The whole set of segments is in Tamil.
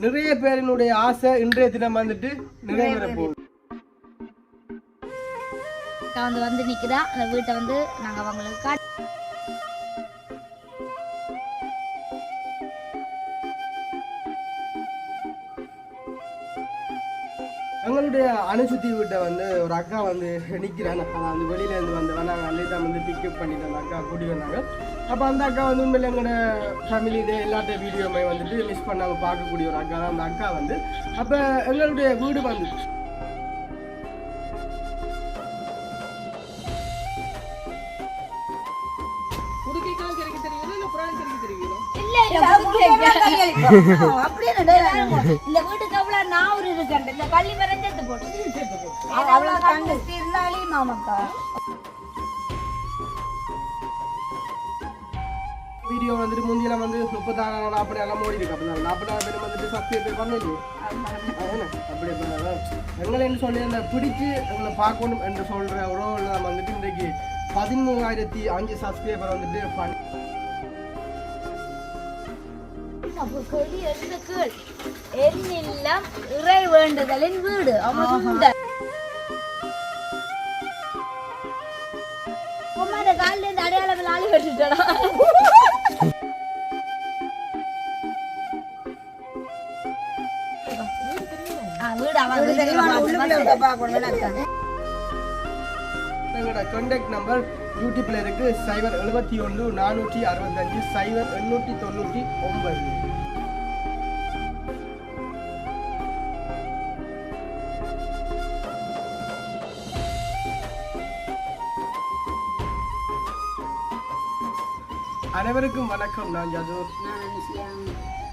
நிறைய பேரினுடைய ஆசை இன்றைய தினம் வந்துட்டு நிறைவேற போகுது. வந்து வந்து நிக்கிறா அந்த வீட்டை வந்து நாங்க அவங்களுக்கு அணுசுத்தி வீட்டை வந்து ஒரு அக்கா வந்து நிற்கிறேன் அந்த வெளியில இருந்து வந்தவன் நாங்கள் அன்னைக்கு தான் வந்து பிக்கப் பண்ணிட்டு அந்த அக்கா கூட்டி வந்தாங்க. அப்போ அந்த அக்கா வந்து உண்மையில எங்களோட ஃபேமிலியில எல்லாத்த வீடியோமே வந்துட்டு மிஸ் பண்ணாமல் பார்க்கக்கூடிய ஒரு அக்கா தான். அந்த அக்கா வந்து அப்போ எங்களுடைய வீடு வந்து இந்த வீட்டுக்கு அவ்வளவு நாவூர் இருக்கண்டு இந்த கள்ளி வரைஞ்சது போட்டு அவ்வளவு கண்டு. இருந்தாலே மாமாக்கா. வீடியோ வந்துட்டு முந்தியெல்லாம் வந்து முப்பத்தாறு நாற்பது எல்லாம் ஓடி இருக்கு. அப்போ நாற்பதாயிரம் பேர் வந்துட்டு சப்ஸ்கிரைப் பண்ணலையே? அப்படி. எங்களை என்ன சொல்லி அந்த பிடிச்சு எங்களை பார்க்கணும் என்று சொல்ற நம்ம வந்துட்டு இன்றைக்கு பதிமூவாயிரத்தி அஞ்சு சப்ஸ்கிரைபர் வந்துட்டு பண்ணி கொடி எழுந்த கீழ் எண்ணில்லம் இறை வேண்டுதலின் வீடு. காலில் இருந்து அடையாளம் ஆளி வச்சுட்டடா வீடு அவன் எங்களோட கான்டாக்ட் நம்பர் யூடியூப்ல இருக்கு சைபர் எழுபத்தி ஒன்று நானூற்றி அறுபத்தஞ்சு சைபர் எண்ணூற்றி தொண்ணூற்றி ஒன்பது. அனைவருக்கும் வணக்கம். நான் ஜது.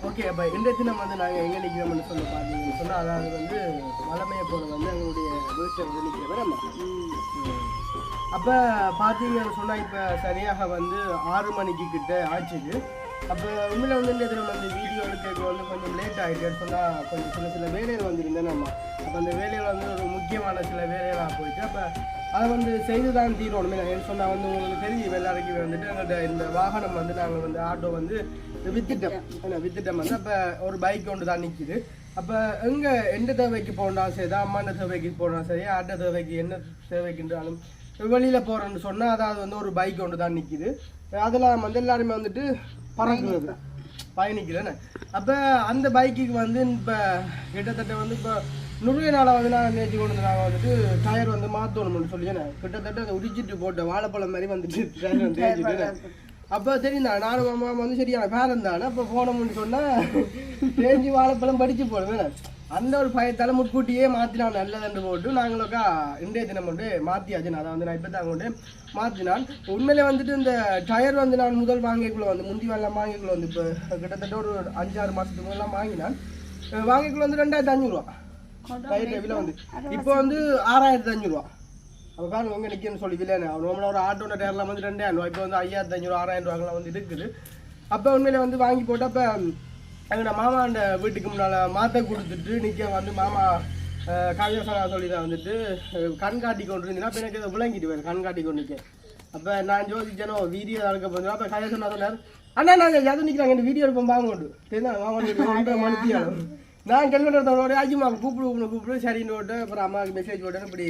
ஓகே அப்போ இன்றைய தினம் வந்து நாங்கள் எங்கே நிற்கிறோம்னு சொல்லி பார்த்தீங்கன்னு சொன்னால் அதாவது வந்து வளமையை போல வந்து எங்களுடைய வீட்டை வந்து நிற்கிறவர் நம்ம அப்போ பார்த்தீங்கன்னு சொன்னால் இப்போ சரியாக வந்து ஆறு மணிக்கு கிட்ட ஆச்சுது. அப்போ உண்மையில் வந்து இந்த நம்ம வந்து வீடியோ எடுக்க வந்து கொஞ்சம் லேட் ஆகிட்டு சொன்னால் கொஞ்சம் சில சில வேலைகள் வந்துருந்தேன் நம்ம அப்போ அந்த வேலைகள் வந்து ஒரு முக்கியமான சில வேலைகளாக போயிட்டு அப்போ அதை வந்து செய்து தான் தீரணுமே நான் சொன்னால் வந்து உங்களுக்கு தெரியும் எல்லாருக்குமே வந்துட்டு எங்கள்கிட்ட இந்த வாகனம் வந்து நாங்கள் வந்து ஆட்டோ வந்து வித்துட்டோம். ஏன்னா வித்துட்டோம் வந்து அப்போ ஒரு பைக் ஒன்று தான் நிற்கிது அப்போ எங்கே எந்த தேவைக்கு போனாலும் சரி தான் அம்மாண்ட தேவைக்கு போனாலும் சரி ஆட்ட தேவைக்கு என்ன தேவைக்குன்றாலும் வெளியில் போகிறேன்னு சொன்னால் அதாவது வந்து ஒரு பைக் ஒன்று தான் நிற்கிது அதெல்லாம் வந்து எல்லாருமே வந்துட்டு பறக்குறது. பயணிக்கிறேன்னு. அப்போ அந்த பைக்குக்கு வந்து இப்போ கிட்டத்தட்ட வந்து இப்போ நுழைய நாளை வந்து நான் நேற்று கொண்டு வந்து நாங்கள் வந்துட்டு டயர் வந்து மாற்றணும்னு சொல்லி என்ன கிட்டத்தட்ட அதை உரிச்சிட்டு போட்ட வாழைப்பழம் மாதிரி வந்துட்டு டயர் வந்து தேய்ச்சிட்டு அப்போ தெரியுதா? நானும் மாமா வந்து சரியான பேரன் தானே. அப்போ போனோம்னு சொன்னால் தேஞ்சி வாழைப்பழம் படித்து போடுவேன். அந்த ஒரு பயத்தால முட்கூட்டியே மாற்றினான் நல்லதுன்னு போட்டு நாங்களுக்கா இன்றைய தினம் வந்து மாற்றியாச்சு நான் அதை வந்து நான் இப்போ தான் கொண்டு மாற்றினான் உண்மையிலே வந்துட்டு இந்த டயர் வந்து நான் முதல் வாங்கிக்குள்ள வந்து முந்தி வெள்ளம் வாங்கிக்குள்ள வந்து இப்போ கிட்டத்தட்ட ஒரு அஞ்சாறு மாதத்துக்கு முதல்லாம் வாங்கினான். வாங்கிக்குள்ள வந்து ரெண்டாயிரத்தி அஞ்சூறுவா டயர் விலை வந்து. இப்போ வந்து ஆறாயிரத்தி அஞ்சூறுவா அப்போ பாருங்க எங்கே நிற்கணும்னு சொல்லி விலைன்னு நம்மளோட ஒரு ஆட்டோட டயர்லாம் வந்து ரெண்டாயிரம் ரூபா இப்போ வந்து ஐயாயிரத்தி ஐநூறு ஆறாயிரம் ரூபாங்கலாம் வந்து இருக்குது. அப்போ உண்மையில வந்து வாங்கி போட்டு அப்போ எங்கள் மாமா அந்த வீட்டுக்கு முன்னால் மாற்ற கொடுத்துட்டு நிற்க வந்து மாமா காவியசனா சொல்லி தான் வந்துட்டு கண் காட்டி கொண்டு இருந்தீங்கன்னா அப்போ எனக்கு இதை விளங்கிட்டு போயிரு கண் காட்டி கொண்டு நிற்க அப்போ நான் ஜோதிச்சனோ வீடியோ நடக்க போகிறோம் அப்போ காவியசனா சொன்னார் அண்ணா நாங்கள் எது நிற்கிறாங்க இந்த வீடியோ எடுப்போம் வாங்க கொண்டு. தெரியுதா? மாமா ஆகும். நான் கல்வெட்டத்தோட ஐயம்மா கூப்பிடு கூப்பிடு கூப்பிடு சரின்னு போட்டு அப்புறம் அம்மாவுக்கு மெசேஜ் போட்டேன் இப்படி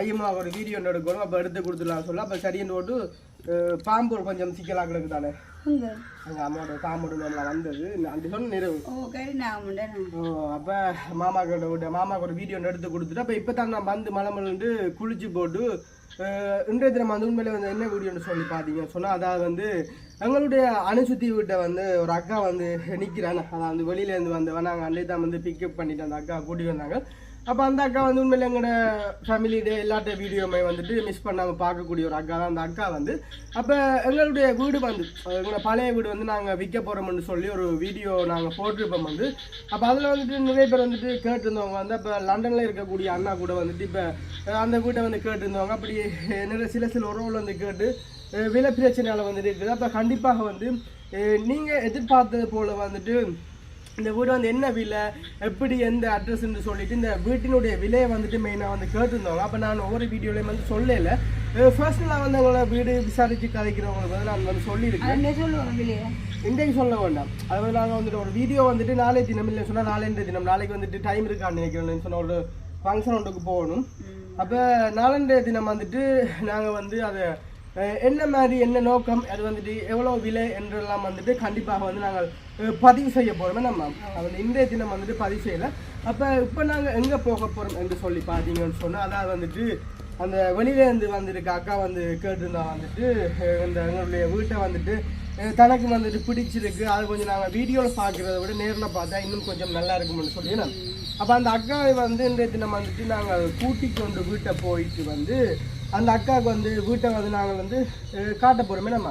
ஐயம்மா ஒரு வீடியோ எடுக்கணும் அப்போ எடுத்து கொடுத்துடலாம் சொல்ல அப்போ சரின்னு அஹ், பாம்பு கொஞ்சம் சிக்கலாக கிடக்கு தானே எங்கள் அம்மாவோட பாம்போட நம்மள வந்தது. அந்த சொன்ன நிறைவு அப்போ மாமா கிட்ட மாமாவுக்கு ஒரு வீடியோ எடுத்து கொடுத்துட்டு அப்போ இப்போ தான் நான் வந்து மலை மலர்ந்து குளிச்சு போட்டு இன்றைய தினம் வந்து உண்மையில வந்து என்ன வீடியோன்னு சொல்லி பார்த்தீங்க சொன்னால் அதாவது வந்து எங்களுடைய அணுசுத்தி வீட்டை வந்து ஒரு அக்கா வந்து நிற்கிறாங்க அதாவது வெளியிலேருந்து வந்தவன் நாங்கள் அன்றைய தான் வந்து பிக்கப் பண்ணிட்டு அந்த அக்கா கூட்டி வந்தாங்க. அப்போ அந்த அக்கா வந்து உண்மையில் எங்களோட ஃபேமிலியோட எல்லாட்ட வீடியோமே வந்துட்டு மிஸ் பண்ணாமல் பார்க்கக்கூடிய ஒரு அக்கா தான் அந்த அக்கா வந்து. அப்போ எங்களுடைய வீடு வந்து எங்களோட பழைய வீடு வந்து நாங்கள் விற்க போகிறோம்னு சொல்லி ஒரு வீடியோ நாங்கள் போட்டிருப்போம் வந்து. அப்போ அதில் வந்துட்டு நிறைய பேர் வந்துட்டு கேட்டிருந்தவங்க வந்து அப்போ லண்டனில் இருக்கக்கூடிய அண்ணா கூட வந்துட்டு இப்போ அந்த வீட்டை வந்து கேட்டிருந்தவங்க. அப்படி நிறைய சில சில உறவுகள் வந்து கேட்டு விலை பிரச்சனையால் வந்துட்டு இருக்குது. அப்போ கண்டிப்பாக வந்து நீங்கள் எதிர்பார்த்தது போல் வந்துட்டு இந்த வீடு வந்து என்ன விலை? எப்படி எந்த அட்ரஸ்ன்னு சொல்லிட்டு இந்த வீட்டினுடைய விலையை வந்துட்டு மெயினாக வந்து கேட்டிருந்தவங்க அப்போ நான் ஒவ்வொரு வீடியோலையும் வந்து சொல்லல. ஃபர்ஸ்ட் நான் வந்து உங்களோட வீடு விசாரிச்சு கதைக்கிறவங்களுக்கு வந்து நான் வந்து சொல்லியிருக்கேன். இன்றைக்கு சொல்ல வேண்டாம். அதாவது நாங்கள் வந்துட்டு ஒரு வீடியோ வந்துட்டு நாளை தினம் இல்லை சொன்னால் நாளைன்ற தினம் நாளைக்கு வந்துட்டு டைம் இருக்கான்னு நினைக்கிறேன் சொன்ன ஒரு ஃபங்க்ஷன் ஒன்றுக்கு போகணும். அப்போ நாளன்றைய தினம் வந்துட்டு நாங்கள் வந்து அதை என்ன மாதிரி என்ன நோக்கம் அது வந்துட்டு எவ்வளோ விலை என்றெல்லாம் வந்துட்டு கண்டிப்பாக வந்து நாங்கள் பதிவு செய்ய போகிறோமே நம்ம அதில் வந்து இன்றைய தினம் வந்துட்டு பதிவு செய்யலை. அப்போ இப்போ நாங்கள் எங்கே போக போகிறோம் என்று சொல்லி பார்த்தீங்கன்னு சொன்னால் அதாவது வந்துட்டு அந்த வெளியிலேருந்து வந்திருக்க அக்கா வந்து கேட்டிருந்தா வந்துட்டு இந்த எங்களுடைய வீட்டை வந்துட்டு தனக்கு வந்துட்டு பிடிச்சிருக்கு. அது கொஞ்சம் நாங்கள் வீடியோவில் பார்க்குறத விட நேரில் பார்த்தா இன்னும் கொஞ்சம் நல்லா இருக்கும்னு சொல்லி அப்போ அந்த அக்காவை வந்து இன்றைய தினம் வந்துட்டு நாங்கள் கூட்டி கொண்டு வீட்டை போயிட்டு வந்து அந்த அக்காவுக்கு வந்து வீட்டை வந்து நாங்கள் வந்து காட்ட போகிறோமே நம்ம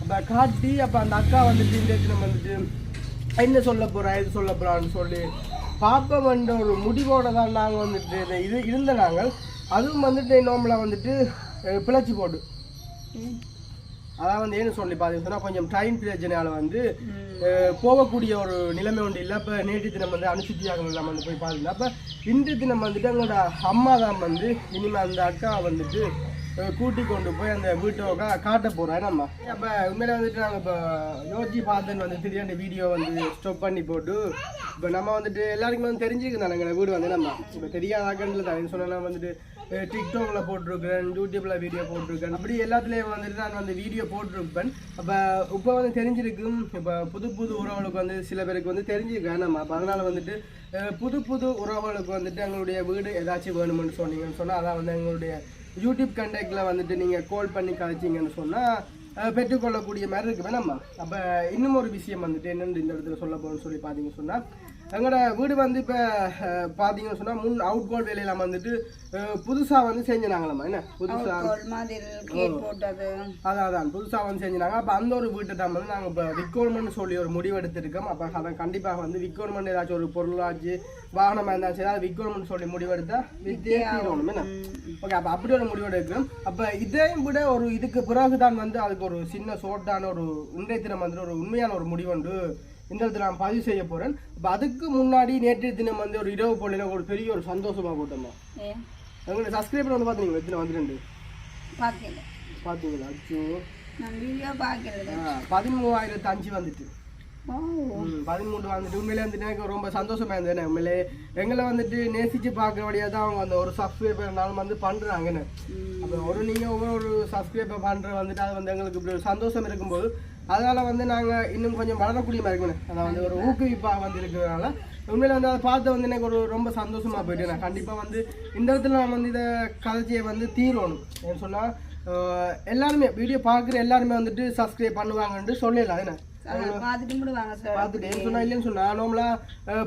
அப்போ காட்டி அப்போ அந்த அக்கா வந்துட்டு இந்த நம்ம வந்துட்டு என்ன சொல்ல போகிறா இது சொல்ல போகிறான்னு சொல்லி பாப்பவன்ற ஒரு முடிவோட தான் நாங்கள் வந்துட்டு இந்த இது இருந்த நாங்கள். அதுவும் வந்துட்டு நோம்பில் வந்துட்டு பிழைச்சி போட்டு அதான் வந்து ஏன்னு சொல்லி பார்த்தீங்கன்னா கொஞ்சம் டைம் பிரச்சனையால் வந்து போகக்கூடிய ஒரு நிலைமை உண்டு இல்லை. இப்போ நேற்று தினம் வந்து அனுசூச்சியாக நம்ம வந்து போய் பார்த்தோம் அப்போ இன்று தினம் வந்துட்டு எங்களோட அம்மா தான் வந்து இனிமேல் அந்த அக்கா வந்துட்டு கூட்டி கொண்டு போய் அந்த வீட்டோட காட்ட போகிறோம் நம்ம அப்போ உண்மையில வந்துட்டு நாங்கள் இப்போ யோசிச்சு பார்த்தேன்னு வந்து திடீர்னு வீடியோ வந்து ஸ்டாப் பண்ணி போட்டு இப்போ நம்ம வந்துட்டு எல்லாருக்குமே வந்து தெரிஞ்சுருக்கு தானே வீடு வந்து நம்ம இப்போ தெரியாத ஆக்கண்டில் தான் சொன்னா வந்துட்டு டிக்டாக்ல போட்டிருக்கேன் யூடியூப்ல வீடியோ போட்டிருக்கேன். அப்படி எல்லாத்துலேயும் வந்துட்டு நான் வந்து வீடியோ போட்டிருப்பேன். அப்போ இப்போ வந்து தெரிஞ்சிருக்கும் இப்போ புது புது உறவுகளுக்கு வந்து சில பேருக்கு வந்து தெரிஞ்சிருக்கேன் நம்ம அப்போ அதனால் வந்துட்டு புது புது உறவுகளுக்கு வந்துட்டு எங்களுடைய வீடு ஏதாச்சும் வேணுமென்னு சொன்னீங்கன்னு சொன்னால் அதான் வந்து எங்களுடைய யூடியூப் கண்டெக்டில் வந்துட்டு நீங்கள் கால் பண்ணி கழிச்சிங்கன்னு சொன்னால் பெற்றுக்கொள்ளக்கூடிய மாதிரி இருக்குது நம்ம அப்போ இன்னும் ஒரு விஷயம் வந்துட்டு என்னென்னு இந்த இடத்துல சொல்ல போகணும்னு சொல்லி பார்த்தீங்கன்னு சொன்னால் எங்களோட வீடு வந்து இப்போ பார்த்தீங்கன்னு சொன்னால் முன் அவுட் கோல் வேலையெல்லாம் வந்துட்டு புதுசாக வந்து செஞ்சினாங்களாம்மா என்ன? புதுசாக கேட் அதான் அதான். புதுசாக வந்து செஞ்சினாங்க. அப்போ அந்த ஒரு வீட்டை தான் வந்து நாங்கள் இப்போ விற்கணும்னு சொல்லி ஒரு முடிவு எடுத்திருக்கோம். அப்போ அதான் கண்டிப்பாக வந்து விற்கணும்னு ஏதாச்சும் ஒரு பொருளாச்சு வாகனமாக சரி அதை விற்கணும்னு சொல்லி முடிவெடுத்தா வித்தே தீரணும். என்ன? ஓகே அப்போ அப்படி ஒரு முடிவு எடுக்கும் அப்போ இதையும் விட ஒரு இதுக்கு பிறகு தான் வந்து அதுக்கு ஒரு சின்ன சோட்டான ஒரு இன்றைய தினம் வந்து ஒரு உண்மையான ஒரு முடிவு வந்து இந்த இடத்துல நான் பதிவு செய்ய போகிறேன் அப்போ அதுக்கு முன்னாடி நேற்றைய தினம் வந்து ஒரு இரவு போல ஒரு பெரிய ஒரு சந்தோஷமாக போட்டோமா எங்களுடைய சப்ஸ்கிரைபர் வந்து பார்த்தீங்களா எத்தனை வந்துட்டு பார்க்கல பார்த்தீங்களா அச்சோ. நான் வீடியோ பார்க்கறது ஆ, பதிமூவாயிரத்து அஞ்சு வந்துட்டு. பதிமூன்று வந்துட்டு. உண்மையிலே வந்துட்டு எனக்கு ரொம்ப சந்தோஷமா இருந்தேன் உண்மையிலே. எங்களை வந்துட்டு நேசிச்சு பார்க்க வழியாக தான் அவங்க அந்த ஒரு சப்ஸ்கிரைபர்னாலும் வந்து பண்ணுறாங்கன்னு அப்போ ஒரு நீங்கள் ஒவ்வொரு சப்ஸ்கிரைபர் பண்ணுற வந்துட்டு அது வந்து எங்களுக்கு இப்படி ஒரு சந்தோஷம் இருக்கும்போது அதனால் வந்து நாங்கள் இன்னும் கொஞ்சம் வளரக்கூடிய மாதிரி இருக்கணும். அதை வந்து ஒரு ஊக்குவிப்பாக வந்து இருக்கிறதுனால உண்மையில வந்து அதை பார்த்து வந்து எனக்கு ஒரு ரொம்ப சந்தோஷமாக போயிட்டு நான் கண்டிப்பாக வந்து இந்த இடத்துல நான் வந்து இதை கதைச்சியை வந்து தீரணும். ஏன்னு சொன்னால் எல்லாருமே வீடியோ பார்க்குற எல்லாருமே வந்துட்டு சப்ஸ்கிரைப் பண்ணுவாங்கன்ட்டு சொல்லலாம் என்ன? பார்த்துட்டு சொன்னா இல்லைன்னு சொன்னா நார்மலா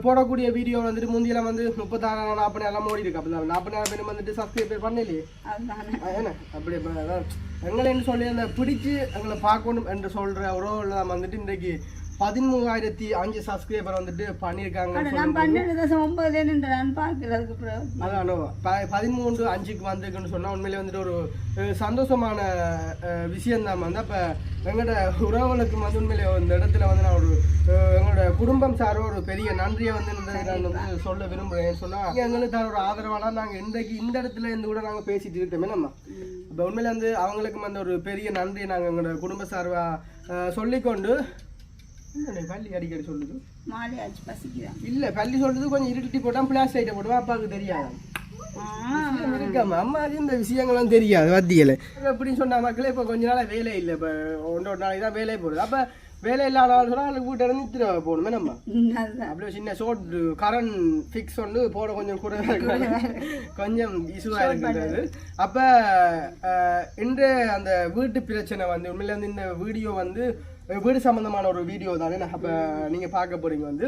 போடக்கூடிய வீடியோ வந்துட்டு முந்தியெல்லாம் வந்து முப்பத்தாறு நாற்பது நேரம் ஓடி இருக்கு. அப்படி நாற்பது நேரம் பேர் வந்துட்டு சப்ஸ்கிரைப் பண்ணலையே? என்ன? அப்படி எங்களை என்ன சொல்லி அந்த பிடிச்சு எங்களை பார்க்கணும் என்று சொல்ற உறவுல வந்துட்டு இன்றைக்கு பதிமூவாயிரத்தி அஞ்சு சப்ஸ்கிரைபர் வந்துட்டு பண்ணியிருக்காங்க நான் பன்னெண்டு தசம் ஒன்பது நின்று நான் பார்க்கறதுக்கு அதான் பதிமூன்று அஞ்சுக்கு வந்திருக்குன்னு சொன்னா உண்மையிலே வந்துட்டு ஒரு சந்தோஷமான விஷயம் தான் வந்து அப்போ எங்களோட உறவுகளுக்கு வந்து உண்மையிலே இந்த இடத்துல வந்து நான் ஒரு எங்களோட குடும்பம் சார்பா ஒரு பெரிய நன்றியை வந்து நான் வந்து சொல்ல விரும்புகிறேன் சொன்னா எங்களுக்கு தர ஒரு ஆதரவால நாங்கள் இன்றைக்கு இந்த இடத்துல இருந்து கூட நாங்கள் பேசிட்டு இருக்கோமே நம்ம. இப்போ உண்மையில வந்து அவங்களுக்கும் வந்து ஒரு பெரிய நன்றியை நாங்கள் எங்களோட குடும்ப சார்பா அஹ், சொல்லிக்கொண்டு பள்ளி அடிக்கடி சொல்லுது? மாலை ஆச்சு பசிக்குதான் இல்ல பள்ளி சொல்றது கொஞ்சம் இருட்டி போட்டா பிளாஸ் லைட்டை போடுவா அப்பாவுக்கு தெரியாது. இருக்காம அம்மாவுக்கு இந்த விஷயங்கள்லாம் தெரியாது வத்தியல. எப்படி சொன்ன மக்களே இப்போ கொஞ்ச நாளா வேலை இல்லை இப்போ ஒன்றரை நாளைக்கு தான் வேலை போடுது அப்போ வேலை இல்லாத ஆள் சொன்னா அவளுக்கு வீட்டை இருந்து போகணுமே நம்ம. அப்படியே சின்ன ஷோட் கரண்ட் ஃபிக்ஸ் வந்து போட கொஞ்சம் கூட கொஞ்சம் இஷ்யூவாக இருக்கின்றது அப்போ இன்று அந்த வீட்டு பிரச்சனை வந்து உண்மையில வந்து இந்த வீடியோ வந்து வீடு சம்பந்தமான ஒரு வீடியோ தானே அப்போ நீங்கள் பார்க்க போறீங்க வந்து.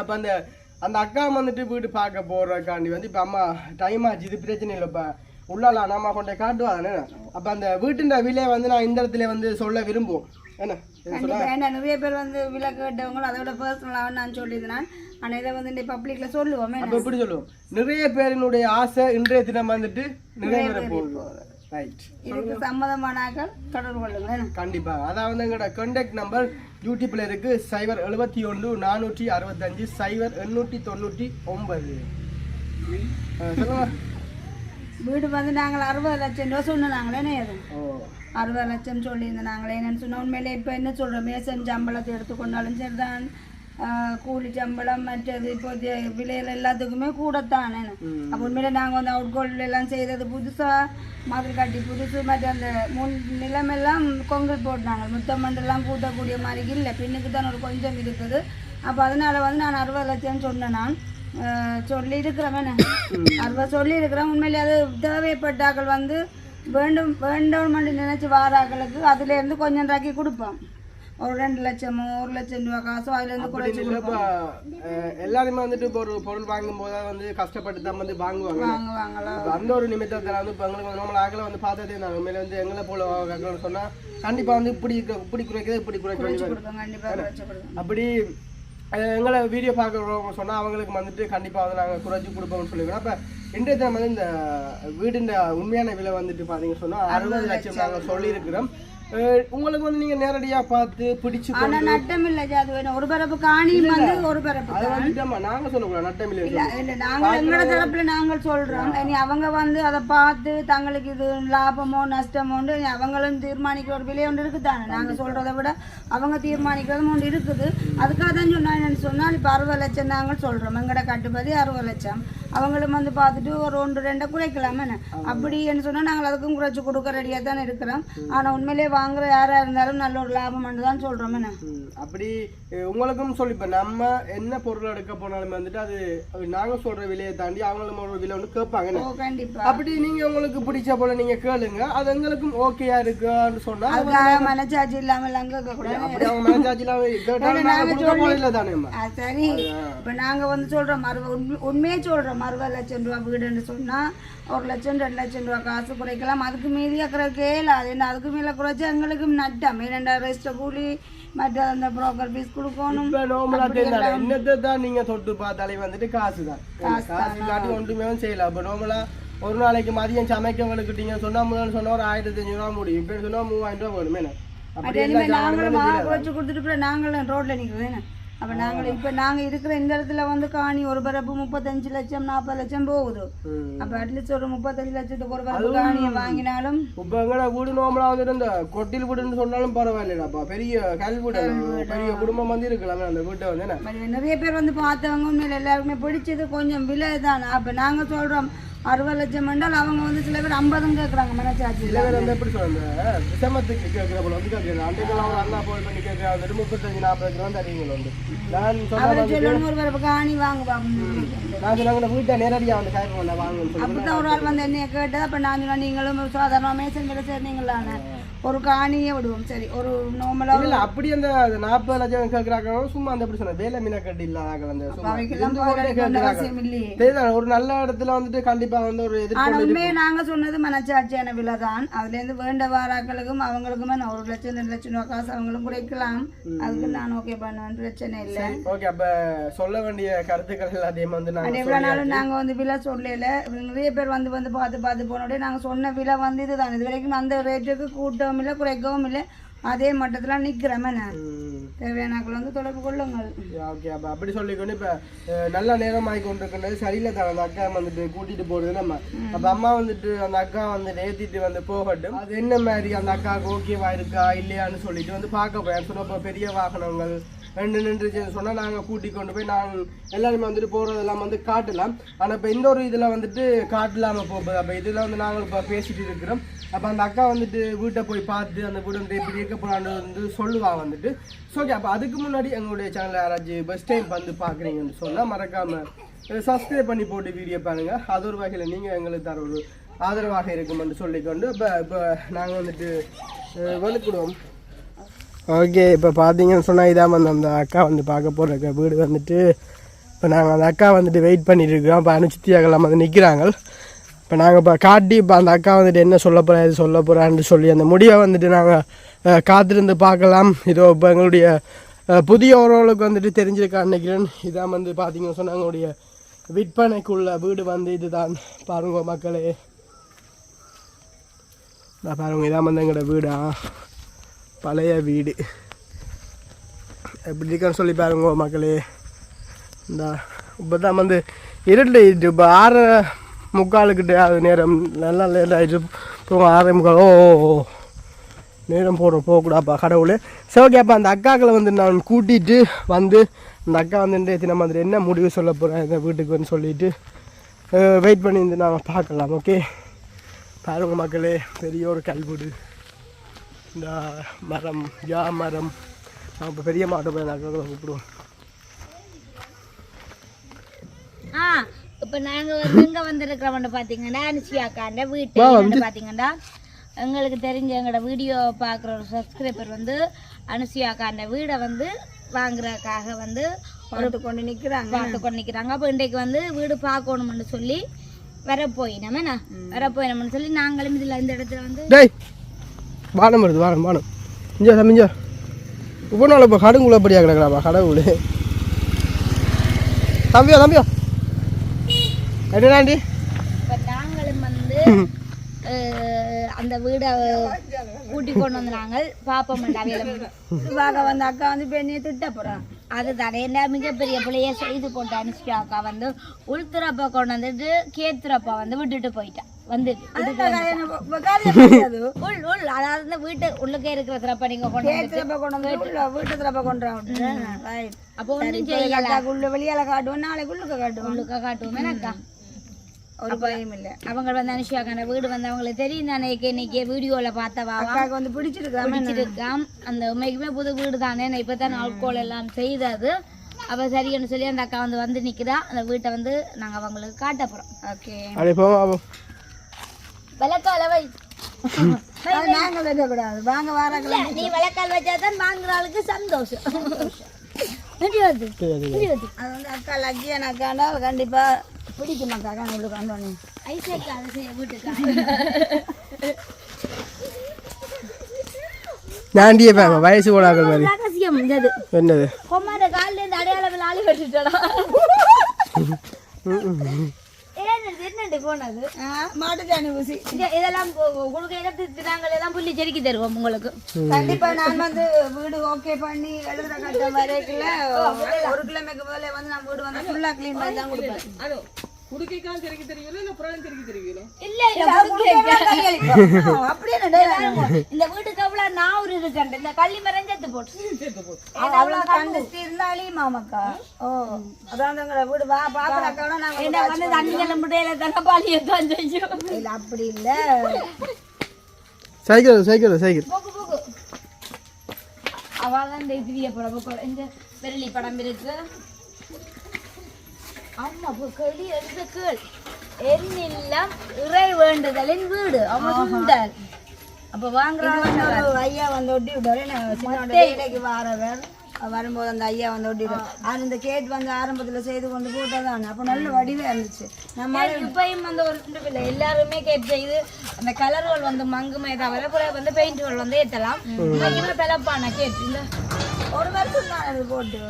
அப்போ அந்த அந்த அக்கா வந்துட்டு வீடு பார்க்க போறதுக்காண்டி வந்து இப்போ அம்மா டைம் ஆச்சு இது பிரச்சனை இல்லை இப்போ உள்ளால நம்ம கொண்டே காட்டுவாதானே அப்போ அந்த வீட்டின் விலையை வந்து நான் இந்த இடத்துல வந்து சொல்ல விரும்புவோம். என்ன? ஏன்னா நிறைய பேர் வந்து விலை கேட்டவங்களும் அதோட பர்சனலாக நான் சொல்லியிருந்தேன். ஆனால் இதை வந்து இந்த பப்ளிக்ல சொல்லுவோமே அப்ப எப்படி சொல்லுவோம்? நிறைய பேரினுடைய ஆசை இன்றைய தினம் வந்துட்டு நிறைவேற போகுது. ரைட் இதுக்கு சம்மதமானாக்கள் தொடர்பு கொள்ளுங்களேன் கண்டிப்பா. அதாவது எங்களோட கான்டாக்ட் நம்பர் யூடியூப்ல இருக்கு. சைபர் எழுபத்தி ஒன்று நானூற்றி அறுபத்தஞ்சு சைபர் எண்ணூற்றி தொண்ணூற்றி ஒன்பது. வீடு வந்து நாங்கள் அறுபது லட்சம் ரூபா சொன்னாங்களே ஓ. அறுபது லட்சம் சொல்லியிருந்தோம் நாங்களே என்னன்னு சொன்னால் உண்மையிலே இப்போ என்ன சொல்கிறோம் மேசன் சம்பளத்தை எடுத்துக்கொண்டாலும் சரிதான். கூலி சம்பளம் மற்றது இப்போ விலையில் எல்லாத்துக்குமே கூடத்தானே. அப்போ உண்மையிலே நாங்கள் வந்து அவுட்கோல் எல்லாம் செய்தது புதுசாக மதில் கட்டி புதுசு மற்ற அந்த முன் நிலமெல்லாம் கொங்கல் போட்டாங்க. முத்தமண்டெல்லாம் கூட்டக்கூடிய மாதிரி இல்லை. பின்னுக்கு தான் ஒரு கொஞ்சம் இருக்குது. அப்போ அதனால வந்து நான் அறுபது லட்சம் சொன்னேன் நான். சொல்லி இருக்கிறவன் அறுபது சொல்லி இருக்கிறேன் உண்மையிலே அது தேவைப்பட்டாக்கள் வந்து வேண்டும் வேண்டும் நினைச்சு வாராக்களுக்கு அதுல இருந்து கொஞ்சம் தாக்கி கொடுப்போம். ஒரு ரெண்டு லட்சமோ ஒரு லட்சம் ரூபா காசோ அதுல இருந்து குறைச்சி அஹ், எல்லாருமே வந்துட்டு இப்போ ஒரு பொருள் வாங்கும் போது வந்து கஷ்டப்பட்டு தான் வந்து வாங்குவாங்க. வாங்குவாங்களா? அந்த ஒரு நிமித்தத்தில் வந்து இப்போ எங்களுக்கு நம்ம ஆக்களை வந்து பார்த்துட்டே இருந்தாங்க. உண்மையில வந்து எங்களை போல ஆக்கள்னு சொன்னா கண்டிப்பா வந்து இப்படி இப்படி குறைக்கிறது இப்படி கொடுப்போம் கொடுப்போம். அப்படி எங்களை வீடியோ பார்க்குறவங்க சொன்னா அவங்களுக்கு வந்துட்டு கண்டிப்பா வந்து நாங்க குறைச்சி கொடுப்போம்னு சொல்லிக்கிறோம். அப்ப இன்றைய தினம் வந்து இந்த வீடின் உண்மையான விலை வந்துட்டு பாத்தீங்க சொன்னா அறுபது லட்சம். நாங்க சொல்லியிருக்கிறோம். உங்களுக்கு வந்து நீங்க நேரடியா பார்த்து பிடிச்சு ஆனா நட்டம் இல்ல ஜாது ஒரு பரப்பு காணியும் வந்து ஒரு பரப்பு அதை நாங்க சொல்லக்கூடாது நட்டம் இல்ல இல்ல நாங்கள் எங்களோட தரப்புல நாங்கள் சொல்றோம். இனி அவங்க வந்து அதை பார்த்து தங்களுக்கு இது லாபமோ நஷ்டமோன்னு அவங்களும் தீர்மானிக்கிற ஒரு விலை ஒன்று இருக்குதானே? நாங்க சொல்றதை விட அவங்க தீர்மானிக்கிறதும் ஒன்று இருக்குது. அதுக்காக தான் சொன்னா சொன்னால் இப்போ அறுபது லட்சம் நாங்கள் சொல்றோம். எங்களோட கட்டுப்படி அறுபது லட்சம். அவங்களும் வந்து பார்த்துட்டு ஒரு ஒன்று ரெண்டை குறைக்கலாமே அப்படின்னு சொன்னா நாங்கள் அதுக்கும் குறைச்சு கொடுக்க ரெடியாக தான் இருக்கிறோம். ஆனா உண்மையிலேயே வாங்குற யாரா இருந்தாலும் நல்ல ஒரு லாபம் தான் சொல்றோம் என்ன? ம், அப்படி உங்களுக்கும் சொல்லி இப்ப நம்ம என்ன பொருள் எடுக்க போனாலும் வந்துட்டு அது அது நாங்க சொல்ற விலையை தாண்டி அவங்களும் ஒரு விலை வந்து கேட்பாங்க ஓ கண்டிப்பா. அப்படி நீங்க உங்களுக்கு பிடிச்ச போல நீங்க கேளுங்க. அது எங்களுக்கும் ஓகேயா இருக்குன்னு சொன்னா அதுக்காக மனச்சாட்சி இல்லாமல் அங்கே அப்படி அவங்க மனசாட்சியில கேட்டாலும் நாங்க கொடுக்க போல இல்ல தானே சரி. இப்போ நாங்கள் வந்து சொல்கிறோம் உண்மையே சொல்கிறோம் அறுபது லட்சம் ரூபா வீடுன்னு சொன்னால் ஒரு லட்சம் ரெண்டு லட்சம் ரூபா காசு குறைக்கலாம். அதுக்கு மீதி இருக்கிறதுக்கே இல்லை அது என்ன அதுக்கு மேலே குறைச்சா எங்களுக்கும் நட்டம். இரண்டாயிரம் ரெஜிஸ்டர் கூலி மற்ற அந்த புரோக்கர் ஃபீஸ் கொடுக்கணும். இப்ப என்னத்தை தான் நீங்க தொட்டு பார்த்தாலே வந்துட்டு காசு தான். காசு இல்லாட்டி ஒன்றுமே செய்யல அப்ப நார்மலா ஒரு நாளைக்கு மதியம் சமைக்கவங்களுக்கிட்டீங்க சொன்னா முதல்ல சொன்னா ஒரு ஆயிரத்தி அஞ்சு ரூபா முடியும் இப்ப சொன்னா மூவாயிரம் ரூபா வேணுமே. நாங்களும் மாவு குறைச்சி கொடுத்துட்டு நாங்களும் ரோட்டில் நிற்கிறேன் அப்போ நாங்கள் இப்போ நாங்கள் இருக்கிற இந்த இடத்துல வந்து காணி ஒரு பரப்பு முப்பத்தஞ்சு லட்சம் நாற்பது லட்சம் போகுது. அப்போ அட்லீஸ்ட் ஒரு முப்பத்தஞ்சு லட்சத்துக்கு ஒரு பரப்பு காணியை வாங்கினாலும் இப்ப எங்கட வீடு நோம்பலா வந்துட்டு இந்த கொட்டில் வீடுன்னு சொன்னாலும் பரவாயில்லடாப்பா. பெரிய கல் வீடு பெரிய குடும்பம் வந்து இருக்கலாம் அந்த வீட்டை வந்து நிறைய பேர் வந்து பார்த்தவங்க உண்மையில எல்லாருக்குமே பிடிச்சது கொஞ்சம் விலை தான். அப்போ நாங்கள் சொல்கிறோம் அறுபது லட்சம் என்றால் அவங்க வந்து சில பேர் ஐம்பதும் கேட்குறாங்க மனச்சாட்சி சில பேர் வந்து எப்படி சொல்றாங்க விஷமத்துக்கு கேட்கிற போல வந்து கேட்கிறாங்க அன்றைக்கெல்லாம் ஒரு அண்ணா போய் பண்ணி கேட்கிற வந்துட்டு முப்பத்தஞ்சு நாற்பது கிராம் தரீங்களா வந்து. நான் சொன்ன காணி வாங்குவாங்க. நான் சொன்னாங்க வீட்டை நேரடியாக வந்து காய்ப்பு பண்ண வாங்கன்னு சொல்லி அப்படிதான் ஒரு ஆள் வந்து என்னைய கேட்டது. அப்போ நான் சொன்னேன் நீங்களும் சாதாரணமாக மேசன் வேலை சேர்ந்தீங்களான்னு. ஒரு காணியே விடுவோம். சரி ஒரு நார்மலாக இல்ல அப்படி அந்த நாற்பது லட்சம் கேட்கறாங்க சும்மா அந்த எப்படி சொன்ன வேலை மீனக்கட்டு இல்லாத அந்த ஒரு நல்ல இடத்துல வந்துட்டு கண்டிப்பா வந்து ஒரு ஆனா எதிர்ப்பு உண்மையை நாங்க சொன்னது மனச்சாட்சியான விலை தான் அதுல இருந்து வேண்ட வாராக்களுக்கும் அவங்களுக்குமே நான் ஒரு லட்சம் ரெண்டு லட்சம் ரூபா காசு அவங்களும் குறைக்கலாம். அதுக்கு நான் ஓகே பண்ணுவேன் பிரச்சனை இல்லை. ஓகே அப்ப சொல்ல வேண்டிய கருத்துக்கள் எல்லாத்தையும் வந்து அது எவ்வளோ நாளும் நாங்கள் வந்து விலை சொல்லல. நிறைய பேர் வந்து வந்து பார்த்து பார்த்து போனோடனே நாங்கள் சொன்ன விலை வந்து இதுதான். இது வரைக்கும் அந்த ரேட்டுக்கு கூட்டவும் இல்லை குறைக்கவும் இல்லை அதே மட்டத்தில் நிற்கிறோமே நான். தேவையானாக்கள் வந்து தொடர்பு கொள்ளுங்கள். ஓகே அப்ப அப்படி சொல்லிக்கொண்டு இப்ப நல்ல நேரம் ஆகி கொண்டிருக்கின்றது சரியில்லை தான் அந்த அக்கா வந்துட்டு கூட்டிட்டு போறது நம்ம. அப்ப அம்மா வந்துட்டு அந்த அக்கா வந்து ஏத்திட்டு வந்து போகட்டும். அது என்ன மாதிரி அந்த அக்காவுக்கு ஓகேவா இருக்கா இல்லையான்னு சொல்லிட்டு வந்து பார்க்க போய் சொன்னப்போ பெரிய வாகனங்கள் ரெண்டு நின்றுச்சுன்னு சொன்னா நாங்க கூட்டி கொண்டு போய் நாங்கள் எல்லாருமே வந்துட்டு போறதெல்லாம் வந்து காட்டலாம். ஆனா இப்ப இந்த ஒரு இதுல வந்துட்டு காட்டலாம போகுது அப்ப இதுல வந்து நாங்கள் இப்ப பேசிட்டு இருக்கிறோம். அப்போ அந்த அக்கா வந்துட்டு வீட்டை போய் பார்த்து அந்த வீடு வந்து எப்படி இருக்க போறான்னு வந்து சொல்லுவாள் வந்துட்டு. ஸோ ஓகே அப்போ அதுக்கு முன்னாடி எங்களுடைய சேனல் யாராச்சும் ஃபஸ்ட் டைம் வந்து பார்க்குறீங்கன்னு சொன்னால் மறக்காமல் சப்ஸ்கிரைப் பண்ணி போட்டு வீடியோ பாருங்கள் அது ஒரு வகையில் நீங்கள் எங்களுக்கு தர ஒரு ஆதரவாக இருக்கும்னு சொல்லிக்கொண்டு இப்போ இப்போ நாங்கள் வந்துட்டு வெளுக்கிடுவோம் ஓகே இப்போ பார்த்தீங்கன்னு சொன்னால் இதான் வந்து அந்த அக்கா வந்து பார்க்க போகிற வீடு வந்துட்டு இப்போ நாங்கள் அந்த அக்கா வந்துட்டு வெயிட் பண்ணிட்டு இருக்கோம். இப்போ அனுச்சித்தியாகலாம் வந்து நிற்கிறாங்க இப்போ நாங்கள் இப்போ காட்டி இப்போ அந்த அக்கா வந்துட்டு என்ன சொல்ல போகிறா இது சொல்ல போகிறான்னு சொல்லி அந்த முடிவை வந்துட்டு நாங்கள் காத்திருந்து பார்க்கலாம். இதோ இப்போ எங்களுடைய புதிய உறவுகளுக்கு வந்துட்டு தெரிஞ்சிருக்கான்னு நினைக்கிறேன் இதான் வந்து பார்த்தீங்கன்னு சொன்னால் எங்களுடைய விற்பனைக்குள்ள வீடு வந்து இதுதான். பாருங்க மக்களே. நான் பாருங்க இதான் வந்து எங்களோட வீடா. பழைய வீடு. எப்படி இருக்கான்னு சொல்லி பாருங்க மக்களே. இந்த இப்போ தான் வந்து இருட்டு இப்போ ஆறு முக்காலுக்கிட்ட அது நேரம் நல்லா லேட் ஆகிடுச்சு போங்க ஆறே முக்கால் ஓ நேரம் போடுறோம் போகக்கூடாப்பா கடவுளே. சரி ஓகேப்பா அந்த அக்காக்களை வந்து நான் கூட்டிகிட்டு வந்து அந்த அக்கா வந்து நம்ம மாதிரி என்ன முடிவு சொல்ல போகிறேன் இந்த வீட்டுக்குன்னு சொல்லிட்டு வெயிட் பண்ணி இருந்து நாங்கள் பார்க்கலாம் ஓகே பாருங்க மக்களே பெரிய ஒரு கல்வீடு இந்த மரம் யா மரம். நான் இப்போ பெரிய மாட்டை போய் அந்த அக்காக்களை கூப்பிடுவோம் ஆ. இப்போ நாங்கள் வந்து இங்கே வந்திருக்கிறவங்க பார்த்தீங்கன்னா அனுஷியாக்காண்ட வீட்டு என்னன்னு பார்த்தீங்கன்னா எங்களுக்கு தெரிஞ்ச எங்களோட வீடியோ பார்க்குற ஒரு சப்ஸ்கிரைபர் வந்து அனுஷியாக்காண்ட வீடை வந்து வாங்குறதுக்காக வந்து பார்த்து கொண்டு நிற்கிறாங்க பார்த்து கொண்டு நிற்கிறாங்க அப்போ இன்றைக்கு வந்து வீடு பார்க்கணும்னு சொல்லி வர போயினோம் என்ன? வர போயினோம்னு சொல்லி நாங்களும் இதில் இந்த இடத்துல வந்து டேய் வானம் வருது வானம் வானம். இஞ்சா தம்பிஞ்சா இப்போ நாள் இப்போ கடுங்குள்ள படியா கிடக்குறாப்பா கடவுள். தம்பியா தம்பியா. இப்போ நாங்களும் வந்து அந்த வீடை கூட்டி கொண்டு வந்து நாங்கள் பார்ப்போம் அவையில பார்க்க வந்த அக்கா வந்து பெண்ணியை திட்ட போகிறான் அதுதானே என்ன மிகப்பெரிய பிள்ளைய செய்து போட்ட அனுஷ்கா அக்கா வந்து உளுத்துறப்பா கொண்டு வந்துட்டு கேத்துறப்பா வந்து விட்டுட்டு போயிட்டான் வந்து உள் உள் அதாவது இந்த வீட்டு உள்ளுக்கே இருக்கிற திறப்பா நீங்க கொண்டு வந்து உள்ள வீட்டு திருப்ப கொண்டு அப்போ ஒன்றும் செய்யல. வெளியால காட்டுவோம் நாளைக்கு உள்ளுக்க காட்டுவோம். உள்ளுக்க காட்டுவோம் அக்கா. ஒரு பயம் இல்லை அவங்க வந்து அனுஷ்காக்கான வீடு வந்து அவங்களுக்கு தெரியும் தானே? இன்னைக்கு வீடியோல பார்த்தவா? அக்காவுக்கு வந்து பிடிச்சிருக்கா பிடிச்சிருக்காம். அந்த உண்மைக்குமே புது வீடு தானே? நான் இப்போ தான் ஆல்கோல் எல்லாம் செய்தது. அப்போ சரின்னு சொல்லி அந்த அக்கா வந்து வந்து நிற்கிறா அந்த வீட்டை வந்து நாங்கள் அவங்களுக்கு காட்ட போகிறோம் ஓகே. விளக்கால வை. நாங்க வைக்கக்கூடாது. வாங்க வாராங்க இல்ல, நீ விளக்கால் வச்சா தான் வாங்குற ஆளுக்கு சந்தோஷம் அது வந்து அக்கா லக்கியான அக்காண்டா கண்டிப்பா பிடிக்கும் அக்கா உங்களுக்கு வந்தோடனே. ஐசேக்கு அதை செய்ய வீட்டுக்கா. நாண்டியே வயசு மாதிரி. என்னது? கொம்மாட காலில் இருந்து அடையாளம் ஆளி வெட்டுட்டடா ஏன் என்னண்டு போனது? மாட்டுச்சாணி ஊசி. இங்க இதெல்லாம் உங்களுக்கு எடுத்து நாங்கள் எல்லாம் புள்ளி செருக்கி தருவோம் உங்களுக்கு. கண்டிப்பா நான் வந்து வீடு ஓகே பண்ணி எழுதுற கட்டம் வரைக்குள்ள ஒரு கிழமைக்கு முதல்ல வந்து நான் வீடு வந்து ஃபுல்லா க்ளீன் பண்ணி தான் கொடுப்பேன். இல்ல இல்ல அப்படியே நடை- இந்த வீட்டுக்கு அவ்வளவு நான் ஒரு இருக்கேன் இந்த கள்ளி மரம் செத்து போட்டு. அவ்வளவு கண்டிச்சு இருந்தாலே மாமாக்கா. ஓ அதான் வீடு வா என்ன வந்து தண்ணி தானே செய்யும் இல்ல அப்படி இல்ல. Cycle cycle cycle. போக்கு போக்கு அவள் இந்த இது போற. இந்த வெள்ளி படம் இருக்கு. இப்போ கேள்வி எடுத்த கேள் என்னில்லம் இறை வேண்டுதலின் வீடு. அவன் சுண்டல் அப்ப வாங்குறாங்க ஐயா வந்து ஒட்டி விட்டாரு. வாரவர் வரும்போது அந்த ஐயா வந்து ஒட்டி விட்டாரு. அது இந்த கேட் வந்து ஆரம்பத்துல செய்து கொண்டு போட்டதான். அப்ப நல்ல வடிவா இருந்துச்சு. நம்ம இப்பயும் வந்து ஒரு பிள்ளை. எல்லாருமே கேட் செய்து அந்த கலர்கள் வந்து மங்குமே தவிர கூட வந்து பெயிண்ட்கள் வந்து ஏற்றலாம் பிளப்பான கேட். தான் அது போட்டு.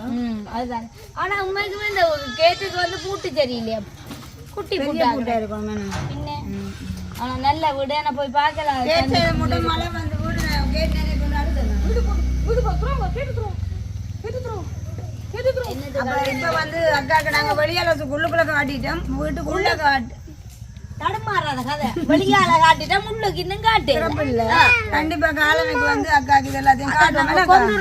அதுதான். ஆனா உண்மைக்குமே இந்த கேட்டுக்கு வந்து பூட்டு சரியில்லையா? குட்டி பூட்டா பின்ன? ஆனா நல்ல வீடு நான் போய் பார்க்கலாம். கேட் செய்த மட்டும் மழை வந்து வீடு கேட் நிறைய கொண்டு அடுத்தது அப்ப இப்ப வந்து அக்காக்கு நாங்க வெளியால உள்ளுக்குள்ள காட்டிட்டோம். வீட்டுக்குள்ள காட்டு தடுமாறாத கதை. வெளியால காட்டிட்டா முள்ளுக்கு இன்னும் காட்டு. இல்ல கண்டிப்பா காலனுக்கு வந்து அக்காக்கு இது எல்லாத்தையும் கொண்டு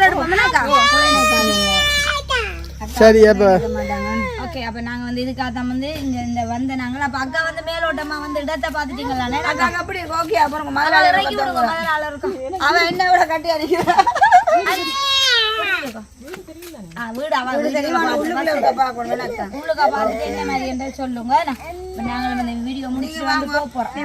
சரி அப்போ ஓகே அப்ப நாங்க வந்து இதுக்காக தான் வந்து இந்த இந்த வந்த நாங்கள் அப்ப அக்கா வந்து மேலோட்டமா வந்து இடத்தை பாத்துட்டீங்களானே அக்காக்கு அப்படி ஓகே அப்புறம் ஆள் இருக்கும். அவன் என்ன விட கட்டி அடிக்கிறான்? வீடு உங்களுக்கு பார்த்துட்டு என்ன மாதிரி என்று சொல்லுங்க. இப்ப நாங்களும் இந்த வீடியோ முடிச்சு வந்து போக போறோம்.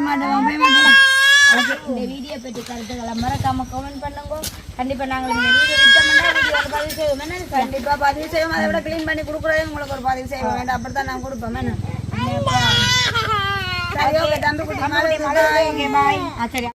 ஓகே இந்த வீடியோ பற்றி கருத்துக்களை மறக்காம கமெண்ட் பண்ணுங்க. கண்டிப்பா நாங்கள் இந்த வீடியோ விட்டோம்னா வீடியோ பதிவு செய்வோம். என்ன? கண்டிப்பா பதிவு செய்வோம். அதை விட க்ளீன் பண்ணி கொடுக்குறதே உங்களுக்கு ஒரு பதிவு செய்ய வேண்டாம் அப்படித்தான் நான் கொடுப்பேன். என்ன? சரி ஓகே. தம்பி குட்டி பாய் சரி.